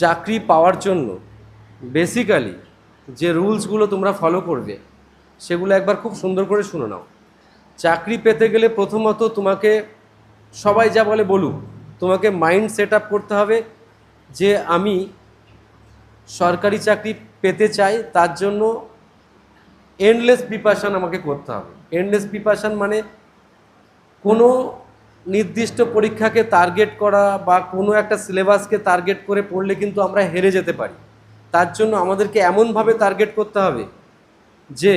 চাকরি পাওয়ার জন্য বেসিক্যালি যে রুলসগুলো তোমরা ফলো করবে, সেগুলো একবার খুব সুন্দর করে শুনে নাও। চাকরি পেতে গেলে প্রথমত তোমাকে সবাই যা বলে বলুক, তোমাকে মাইন্ড সেট আপ করতে হবে যে আমি সরকারি চাকরি পেতে চাই, তার জন্য এন্ডলেস প্রিপারেশান আমাকে করতে হবে। এন্ডলেস প্রিপারেশান মানে কোনো নির্দিষ্ট পরীক্ষাকে টার্গেট করা বা কোনো একটা সিলেবাসকে টার্গেট করে পড়লে কিন্তু আমরা হেরে যেতে পারি। তার জন্য আমাদেরকে এমনভাবে টার্গেট করতে হবে যে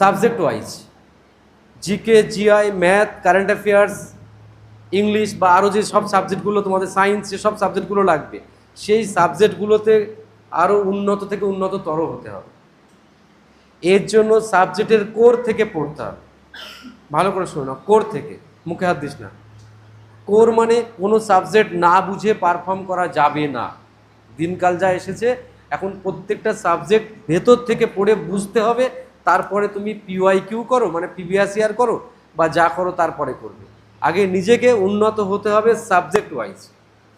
subject wise GK GI math current affairs English বা আরও যে সব সাবজেক্টগুলো তোমাদের সায়েন্স যে সব সাবজেক্টগুলো লাগবে, সেই সাবজেক্টগুলোতে আরও উন্নত থেকে উন্নততর হতে হবে। এর জন্য সাবজেক্টের কোর থেকে পড়তে হবে। ভালো করে শোনো না কোর থেকে। মুখে হাত দিস না। কোর মানে কোনো সাবজেক্ট না বুঝে পারফর্ম করা যাবে না। দিনকাল যা এসেছে, এখন প্রত্যেকটা সাবজেক্ট ভেতর থেকে পড়ে বুঝতে হবে, তারপরে তুমি পিওয়াই কিউ করো মানে পিবিএসিআর করো, বা যা করো তারপরে করবে। আগে নিজেকে উন্নত হতে হবে সাবজেক্ট ওয়াইজ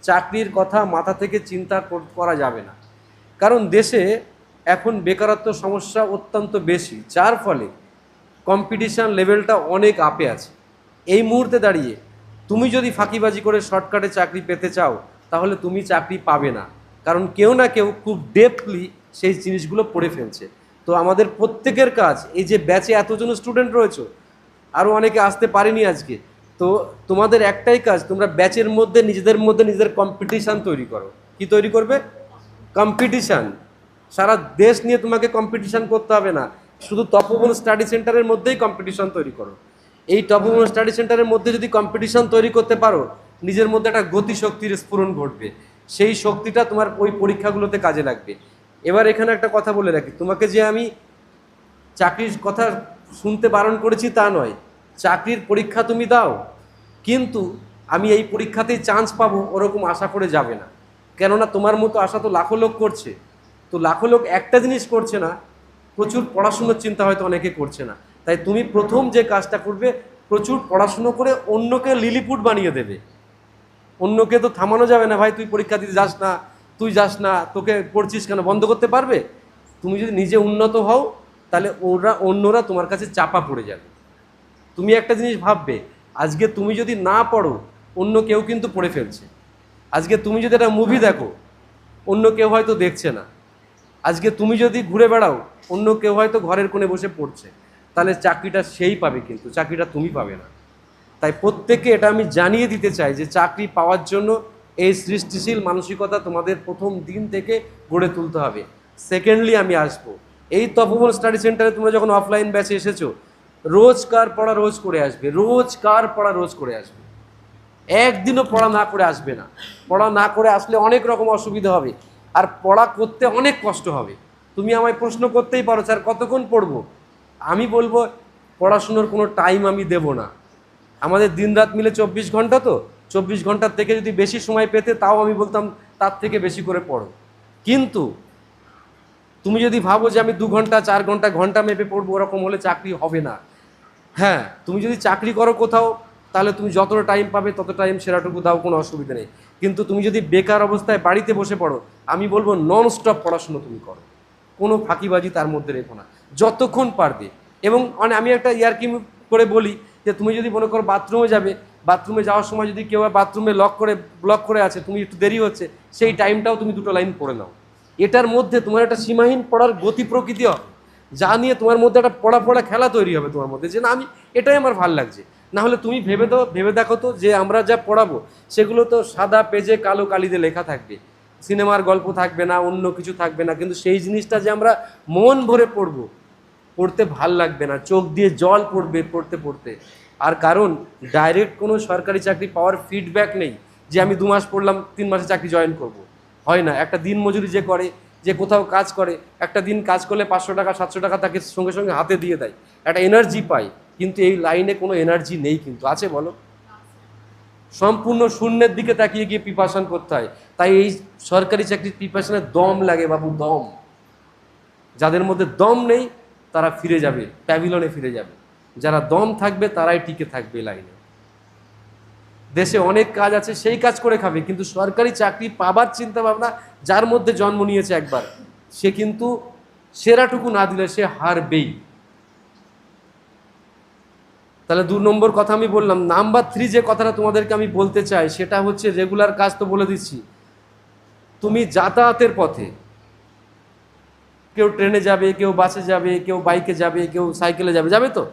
চাকরির কথা মাথা থেকে চিন্তা করা যাবে না। কারণ দেশে এখন বেকারত্ব সমস্যা অত্যন্ত বেশি, যার ফলে কম্পিটিশান লেভেলটা অনেক আপে আছে। এই মুহূর্তে দাঁড়িয়ে তুমি যদি ফাঁকিবাজি করে শর্টকাটে চাকরি পেতে চাও, তাহলে তুমি চাকরি পাবে না। কারণ কেউ না কেউ খুব ডেপলি সেই জিনিসগুলো পড়ে ফেলছে। তো আমাদের প্রত্যেকের কাজ, এই যে ব্যাচে এতজন স্টুডেন্ট রয়েছে আরও অনেকে আসতে পারেনি আজকে, তো তোমাদের একটাই কাজ, তোমরা ব্যাচের মধ্যে নিজেদের মধ্যে নিজেদের কম্পিটিশান তৈরি করো। কি তৈরি করবে? কম্পিটিশান সারা দেশ নিয়ে তোমাকে কম্পিটিশান করতে হবে না। শুধু তপবন স্টাডি সেন্টারের মধ্যেই কম্পিটিশন তৈরি করো। এই তপবন স্টাডি সেন্টারের মধ্যে যদি কম্পিটিশন তৈরি করতে পারো, নিজের মধ্যে একটা গতিশক্তির স্ফুরণ ঘটবে। সেই শক্তিটা তোমার ওই পরীক্ষাগুলোতে কাজে লাগবে। এবার এখানে একটা কথা বলে রাখি। তোমাকে যে আমি চাকরির কথা শুনতে বারণ করেছি তা নয়। চাকরির পরীক্ষা তুমি দাও। কিন্তু আমি এই পরীক্ষাতেই চান্স পাবো ওরকম আশা করে যাবে না। কেননা তোমার মতো আশা তো লাখো লোক করছে। তো লাখো লোক একটা জিনিস করছে না প্রচুর পড়াশুনোর চিন্তা হয়তো অনেকে করছে না। তাই তুমি প্রথম যে কাজটা করবে, প্রচুর পড়াশুনো করে অন্যকে লিলিপুট বানিয়ে দেবে। অন্যকে তো থামানো যাবে না, ভাই, তুই পরীক্ষা দিতে যাস না, তুই যাস না, তোকে পড়ছিস কেন, বন্ধ করতে পারবে? তুমি যদি নিজে উন্নত হও, তাহলে ওরা, অন্যরা তোমার কাছে চাপা পড়ে যাবে। তুমি একটা জিনিস ভাববে, আজকে তুমি যদি না পড়ো, অন্য কেউ কিন্তু পড়ে ফেলছে। আজকে তুমি যদি একটা মুভি দেখো, অন্য কেউ হয়তো দেখছে না। আজকে তুমি যদি ঘুরে বেড়াও অন্য কেউ হয়তো ঘরের কোণে বসে পড়ছে, তাহলে চাকরিটা সেই পাবে কিন্তু, চাকরিটা তুমি পাবে না। তাই প্রত্যেককে এটা আমি জানিয়ে দিতে চাই যে চাকরি পাওয়ার জন্য এই সৃষ্টিশীল মানসিকতা তোমাদের প্রথম দিন থেকে গড়ে তুলতে হবে। সেকেন্ডলি আমি আসব। এই তপবন স্টাডি সেন্টারে তোমরা যখন অফলাইন ব্যাচে এসেছ রোজকার পড়া রোজ করে আসবে রোজকার পড়া রোজ করে আসবে। একদিনও পড়া না করে আসবে না। পড়া না করে আসলে অনেক রকম অসুবিধা হবে, আর পড়া করতে অনেক কষ্ট হবে। তুমি আমায় প্রশ্ন করতেই পারো, স্যার, কতক্ষণ পড়ব? আমি বলব, পড়াশুনোর কোনো টাইম আমি দেব না। আমাদের দিনরাত মিলে চব্বিশ ঘণ্টা তো, চব্বিশ ঘণ্টার থেকে যদি বেশি সময় পেতে তাও আমি বলতাম তার থেকে বেশি করে পড়ো। কিন্তু তুমি যদি ভাবো যে আমি দু ঘণ্টা, চার ঘণ্টা ঘণ্টা মেপে পড়ব, ওরকম হলে চাকরি হবে না। হ্যাঁ তুমি যদি চাকরি করো কোথাও, তাহলে তুমি যতটা টাইম পাবে তত টাইম সেরাটুকু দাও, কোনো অসুবিধা নেই। কিন্তু তুমি যদি বেকার অবস্থায় বাড়িতে বসে পড়ো, আমি বলব নন স্টপ পড়াশুনো তুমি করো। কোনো ফাঁকিবাজি তার মধ্যে রেখো না। যতক্ষণ পারবে। এবং মানে আমি একটা ইয়ারকি করে বলি যে, তুমি যদি মনে করো বাথরুমে যাবে, বাথরুমে যাওয়ার সময় যদি কেউ বাথরুমে লক করে ব্লক করে আছে, তুমি একটু দেরি হচ্ছে, সেই টাইমটাও তুমি দুটো লাইন পড়ে নাও। এটার মধ্যে তোমার একটা সীমাহীন পড়ার গতি প্রকৃতি হবে। যা নিয়ে তোমার মধ্যে একটা পড়া পড়া খেলা তৈরি হবে তোমার মধ্যে, যে না আমি, এটাই আমার ভালো লাগছে। না হলে তুমি ভেবে দাও, ভেবে দেখো তো যে আমরা যা পড়াবো, সেগুলো তো সাদা পেজে কালো কালিতে লেখা থাকবে। সিনেমার গল্প থাকবে না, অন্য কিছু থাকবে না, কিন্তু সেই জিনিসটা যে আমরা মন ভরে পড়ব, পড়তে ভালো লাগবে না, চোখ দিয়ে জল পড়বে পড়তে পড়তে। আর কারণ ডাইরেক্ট কোনো সরকারি চাকরি পাওয়ার ফিডব্যাক নেই যে আমি দু মাস পড়লাম, তিন মাসে চাকরি জয়েন করব। হয় না, একটা দিন মজুরি যে করে, যে কোথাও কাজ করে, একটা দিন কাজ করলে পাঁচশো টাকা, সাতশো টাকা তাকে সঙ্গে সঙ্গে হাতে দিয়ে দেয়। একটা এনার্জি পায়, কিন্তু এই লাইনে কোনো এনার্জি নেই কিন্তু। আছে বলো? সম্পূর্ণ শূন্যের দিকে তাকিয়ে গিয়ে প্রিপারেশন করতে হয়। তাই এই সরকারি চাকরির প্রিপারেশনের দম লাগে বাবু, দম। যাদের মধ্যে দম নেই, তারা ফিরে যাবে প্যাভিলনে ফিরে যাবে। যারা দম থাকবে, তারাই টিকে থাকবে লাইনে দেশে অনেক কাজ আছে, সেই কাজ করে খাবে, কিন্তু সরকারি চাকরি পাবার চিন্তা ভাবনা যার মধ্যে জন্ম নিয়েছে একবার, সে কিন্তু সেরাটুকু না দিলে সে হারবেই। তাহলে দু নম্বর কথা আমি বললাম, নাম্বার থ্রি যে কথাটা তোমাদেরকে আমি বলতে চাই, সেটা হচ্ছে রেগুলার কাজ তো বলে দিচ্ছি তুমি যাতায়াতের পথে কেউ ট্রেনে যাবে, কেউ বাসে যাবে, কেউ বাইকে যাবে, কেউ সাইকেলে যাবে যাবে তো?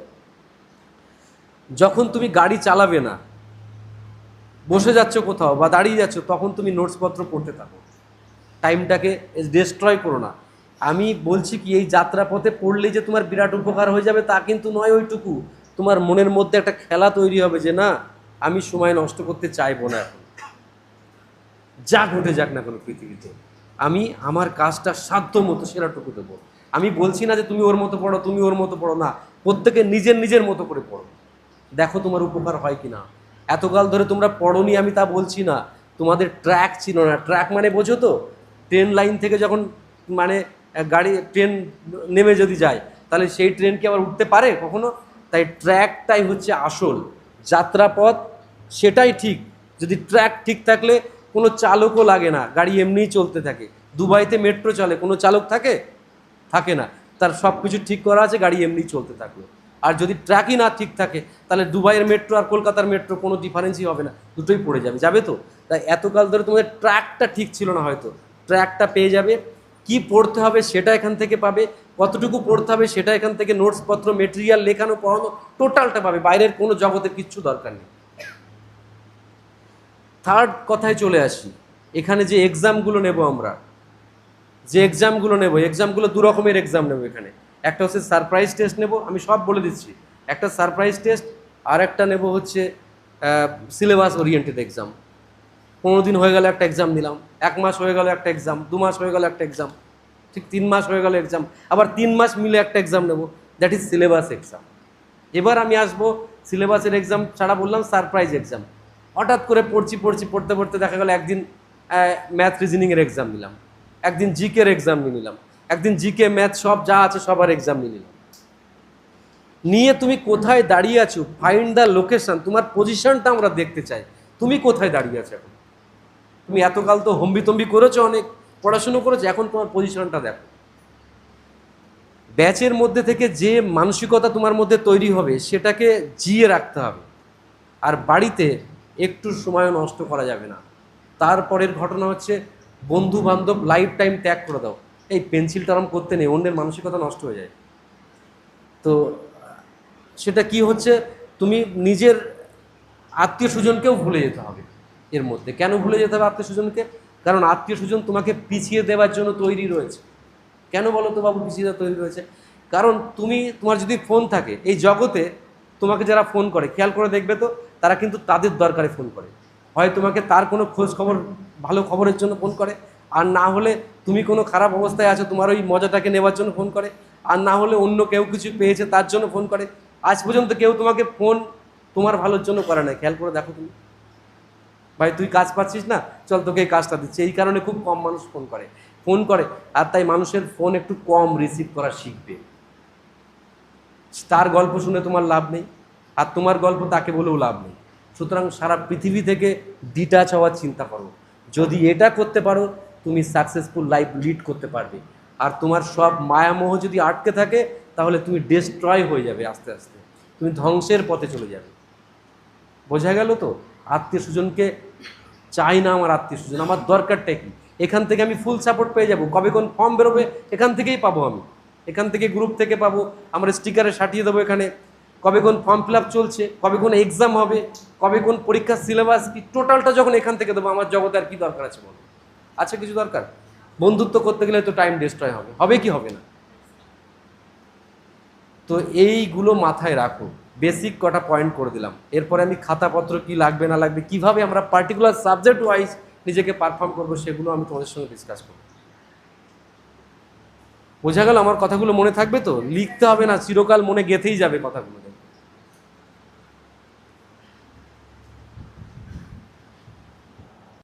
যখন তুমি গাড়ি চালাবে না, বসে যাচ্ছ কোথাও বা দাঁড়িয়ে যাচ্ছ, তখন তুমি নোটসপত্র পড়তে থাকো। টাইমটাকে ডিস্ট্রয় করো না। আমি বলছি কি, এই যাত্রা পথে পড়লেই যে তোমার বিরাট উপকার হয়ে যাবে তা কিন্তু নয় ওইটুকু। তোমার মনের মধ্যে একটা খেলা তৈরি হবে যে, না, আমি সময় নষ্ট করতে চাইব না এখন। যা ঘটে যাক না কোনো পৃথিবীতে, আমি আমার কাজটা সাধ্য মতো সেরাটুকু দেবো। আমি বলছি না যে তুমি ওর মতো পড়ো, তুমি ওর মতো পড়ো না, প্রত্যেকে নিজের নিজের মতো করে পড়ো। দেখো তোমার উপকার হয় কি না এতকাল ধরে তোমরা পড়োনি, আমি তা বলছি না। তোমাদের ট্র্যাক ছিল না। ট্র্যাক মানে বোঝো তো? ট্রেন লাইন থেকে যখন মানে গাড়ি ট্রেন নেমে যদি যায়, তাহলে সেই ট্রেন কি আবার উঠতে পারে কখনো? তাই ট্র্যাকটাই হচ্ছে আসল। যাত্রাপথ সেটাই ঠিক। যদি ট্র্যাক ঠিক থাকলে কোনো চালকও লাগে না, গাড়ি এমনিই চলতে থাকে। দুবাইতে মেট্রো চলে, কোনো চালক থাকে? থাকে না। তার সব কিছু ঠিক করা আছে, গাড়ি এমনি চলতে থাকল। আর যদি ট্র্যাকই না ঠিক থাকে, তাহলে দুবাইয়ের মেট্রো আর কলকাতার মেট্রো কোনো ডিফারেন্সই হবে না। দুটোই পড়ে যাবে যাবে তো? তাই এতকাল ধরে তোমাদের ট্র্যাকটা ঠিক ছিল না হয়তো। ট্র্যাকটা পেয়ে যাবে। কি পড়তে হবে সেটা এখান থেকে পাবে। কতটুকু পড়তে হবে সেটা এখান থেকে নোটসপত্র মেটেরিয়াল লেখানো, পড়ানো টোটালটা পাবে। বাইরের কোনো জগতের কিচ্ছু দরকার নেই। থার্ড কথায় চলে আসি। এখানে যে এক্সামগুলো নেব আমরা, যে এক্সামগুলো নেব এক্সামগুলো দু রকমের এক্সাম নেব এখানে। একটা হচ্ছে সারপ্রাইজ টেস্ট নেব, আমি সব বলে দিচ্ছি। একটা সারপ্রাইজ টেস্ট আর একটা নেব হচ্ছে সিলেবাস ওরিয়েন্টেড এক্সাম পনেরো দিন হয়ে গেলে একটা এক্সাম দিলাম এক মাস হয়ে গেল একটা এক্সাম দু মাস হয়ে গেল একটা এক্সাম ঠিক তিন মাস হয়ে গেল এক্সাম আবার তিন মাস মিলে একটা এক্সাম নেব দ্যাট ইজ সিলেবাস এক্সাম এবার আমি আসব সিলেবাসের এক্সাম ছাড়া বললাম সারপ্রাইজ এক্সাম হঠাৎ করে পড়ছি পড়ছি, পড়তে পড়তে দেখা গেল একদিন ম্যাথ রিজনিংয়ের এক্সাম নিলাম। একদিন জিকের এক্সাম নিয়ে নিলাম। একদিন জিকে ম্যাথ সব যা আছে সবার এক্সাম নিয়ে নিলাম। নিয়ে তুমি কোথায় দাঁড়িয়ে আছো? ফাইন্ড দ্য লোকেশন তোমার পজিশনটা আমরা দেখতে চাই। তুমি কোথায় দাঁড়িয়ে আছো এখন? তুমি এতকাল তো হম্বিতম্বি করেছ অনেক, পড়াশুনো করেছ, এখন তোমার পজিশনটা দেখো। ব্যাচের মধ্যে থেকে যে মানসিকতা তোমার মধ্যে তৈরি হবে, সেটাকে জিয়ে রাখতে হবে। আর বাড়িতে একটু সময় নষ্ট করা যাবে না। তারপরের ঘটনা হচ্ছে বন্ধু বান্ধব লাইফ টাইম ত্যাগ করে দাও। এই পেন্সিল আরাম করতে নেই, অন্যের মানসিকতা নষ্ট হয়ে যায়। তো, সেটা কি হচ্ছে, তুমি নিজের আত্মীয় স্বজনকেও ভুলে যেতে হবে এর মধ্যে। কেন ভুলে যেতে হবে আত্মীয় স্বজনকে? কারণ আত্মীয় স্বজন তোমাকে পিছিয়ে দেওয়ার জন্য তৈরি রয়েছে। কেন বলো তো বাবু পিছিয়ে দেওয়া তৈরি রয়েছে? কারণ তুমি, তোমার যদি ফোন থাকে, এই জগতে তোমাকে যারা ফোন করে, খেয়াল করে দেখবে তো তারা কিন্তু তাদের দরকারে ফোন করে। হয় তোমাকে তার কোনো খোঁজ খবর, ভালো খবরের জন্য ফোন করে, আর না হলে তুমি কোনো খারাপ অবস্থায় আছো, তোমার ওই মজাটাকে নেওয়ার জন্য ফোন করে, আর না হলে অন্য কেউ কিছু পেয়েছে তার জন্য ফোন করে। আজ পর্যন্ত কেউ তোমাকে ফোন তোমার ভালোর জন্য করে না খেয়াল করে দেখো তুমি। ভাই, তুই কাজ পাচ্ছিস না? চল তোকে এই কাজটা দিচ্ছি। এই কারণে খুব কম মানুষ ফোন করে। ফোন করে, আর তাই মানুষের ফোন একটু কম রিসিভ করা শিখবে। তার গল্প শুনে তোমার লাভ নেই। আর তোমার গল্প তাকে বলেও লাভ নেই। সুতরাং সারা পৃথিবী থেকে ডিটাচ হওয়ার চিন্তা করো। যদি এটা করতে পারো, তুমি সাকসেসফুল লাইফ লিড করতে পারবে। আর তোমার সব মায়ামোহ যদি আটকে থাকে, তাহলে তুমি ডিস্ট্রয় হয়ে যাবে আস্তে আস্তে। তুমি ধ্বংসের পথে চলে যাবে। বোঝা গেল তো? আত্মীয় স্বজনকে চাই না আমার আত্মীয় স্বজন। আমার দরকারটা কি? এখান থেকে আমি ফুল সাপোর্ট পেয়ে যাব। কবে কোন ফর্ম বেরোবে, এখান থেকেই পাবো আমি। এখান থেকে গ্রুপ থেকে পাবো। আমরা স্টিকারে সাটিয়ে দেবো এখানে। কবে কোন ফর্ম ফিল চলছে, কবে কোন এক্সাম হবে, কবে কোন পরীক্ষার সিলেবাস কি টোটালটা যখন এখান থেকে দেবো, আমার জগতে আর কি দরকার আছে বলো? আছে কিছু দরকার? বন্ধুত্ব করতে গেলে তো টাইম ডিস্ট্রয় হবে। হবে কি হবে না? তো এইগুলো মাথায় রাখো। বেসিক কটা পয়েন্ট করে দিলাম। এরপরে আমি খাতাপত্র কি লাগবে, না লাগবে, কীভাবে আমরা পার্টিকুলার সাবজেক্ট ওয়াইজ নিজেকে পারফর্ম করব, সেগুলো আমি তোমাদের সঙ্গে ডিসকাস করব। বোঝা গেল? আমার কথাগুলো মনে থাকবে তো? লিখতে হবে না, চিরকাল মনে গেঁথেই যাবে কথাগুলো।